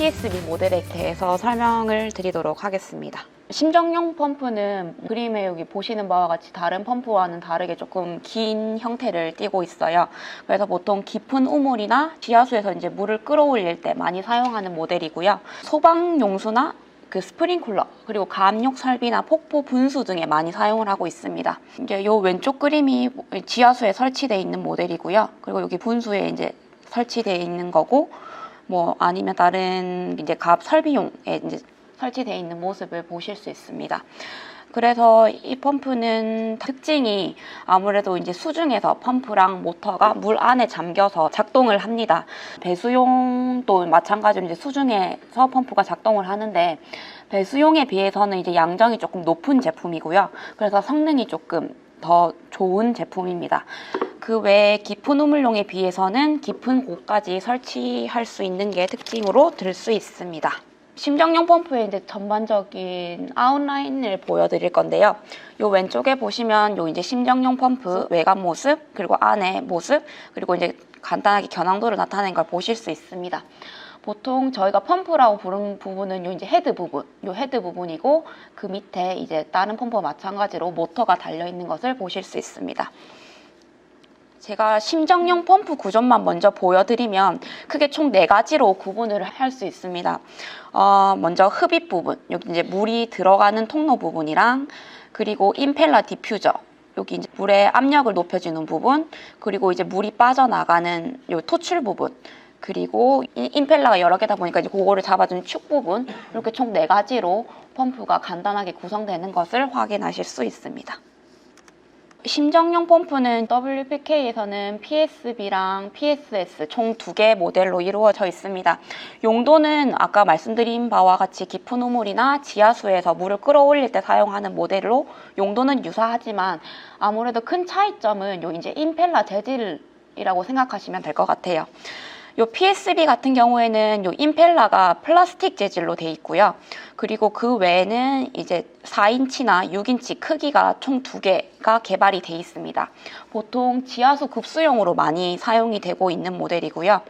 PSB 모델에 대해서 설명을 드리도록 하겠습니다. 심정용 펌프는 그림에 여기 보시는 바와 같이 다른 펌프와는 다르게 조금 긴 형태를 띠고 있어요. 그래서 보통 깊은 우물이나 지하수에서 이제 물을 끌어올릴 때 많이 사용하는 모델이고요. 소방 용수나 그 스프링쿨러 그리고 감육 설비나 폭포 분수 등에 많이 사용을 하고 있습니다. 이제 요 왼쪽 그림이 지하수에 설치되어 있는 모델이고요. 그리고 여기 분수에 이제 설치되어 있는 거고 뭐 아니면 다른 이제 갑 설비용에 이제 설치되어 있는 모습을 보실 수 있습니다. 그래서 이 펌프는 특징이 아무래도 이제 수중에서 펌프랑 모터가 물 안에 잠겨서 작동을 합니다. 배수용도 마찬가지로 이제 수중에서 펌프가 작동을 하는데 배수용에 비해서는 이제 양정이 조금 높은 제품이고요. 그래서 성능이 조금 더 좋은 제품입니다. 그 외에 깊은 우물용에 비해서는 깊은 곳까지 설치할 수 있는 게 특징으로 들 수 있습니다. 심정용 펌프의 이제 전반적인 아웃라인을 보여드릴 건데요. 요 왼쪽에 보시면 요 이제 심정용 펌프 외관 모습 그리고 안에 모습 그리고 이제 간단하게 겨낭도를 나타낸 걸 보실 수 있습니다. 보통 저희가 펌프라고 부르는 부분은 요 이제 헤드 부분, 요 헤드 부분이고 그 밑에 이제 다른 펌프와 마찬가지로 모터가 달려 있는 것을 보실 수 있습니다. 제가 심정용 펌프 구조만 먼저 보여드리면 크게 총 네 가지로 구분을 할 수 있습니다. 어, 먼저 흡입 부분, 여기 이제 물이 들어가는 통로 부분이랑 그리고 임펠러 디퓨저, 여기 이제 물의 압력을 높여주는 부분, 그리고 이제 물이 빠져나가는 요 토출 부분, 그리고 이 임펠러가 여러 개다 보니까 이제 그거를 잡아주는 축 부분, 이렇게 총 네 가지로 펌프가 간단하게 구성되는 것을 확인하실 수 있습니다. 심정용 펌프는 WPK에서는 PSB랑 PSS 총 두 개 모델로 이루어져 있습니다. 용도는 아까 말씀드린 바와 같이 깊은 우물이나 지하수에서 물을 끌어올릴 때 사용하는 모델로 용도는 유사하지만 아무래도 큰 차이점은 요 이제 임펠러 재질이라고 생각하시면 될 것 같아요. 요 PSB 같은 경우에는 요 임펠러가 플라스틱 재질로 돼 있고요. 그리고 그 외에는 이제 4인치나 6인치 크기가 총 두 개가 개발이 돼 있습니다. 보통 지하수 급수용으로 많이 사용이 되고 있는 모델이고요.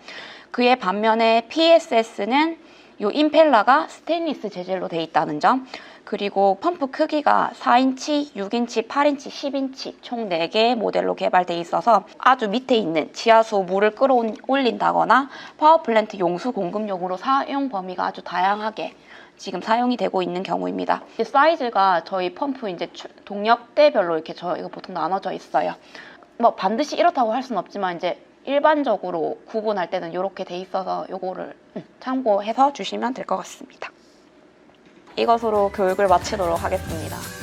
그의 반면에 PSS는 요 임펠러가 스테인리스 재질로 돼 있다는 점, 그리고 펌프 크기가 4인치, 6인치, 8인치, 10인치 총 4개의 모델로 개발돼 있어서 아주 밑에 있는 지하수 물을 끌어올린다거나 파워플랜트 용수 공급용으로 사용 범위가 아주 다양하게 지금 사용이 되고 있는 경우입니다. 이 사이즈가 저희 펌프 이제 추- 동력대별로 이렇게 저희가 보통 나눠져 있어요. 뭐 반드시 이렇다고 할 수는 없지만 이제 일반적으로 구분할 때는 이렇게 돼 있어서 요거를 음, 참고해서 주시면 될 것 같습니다. 이것으로 교육을 마치도록 하겠습니다.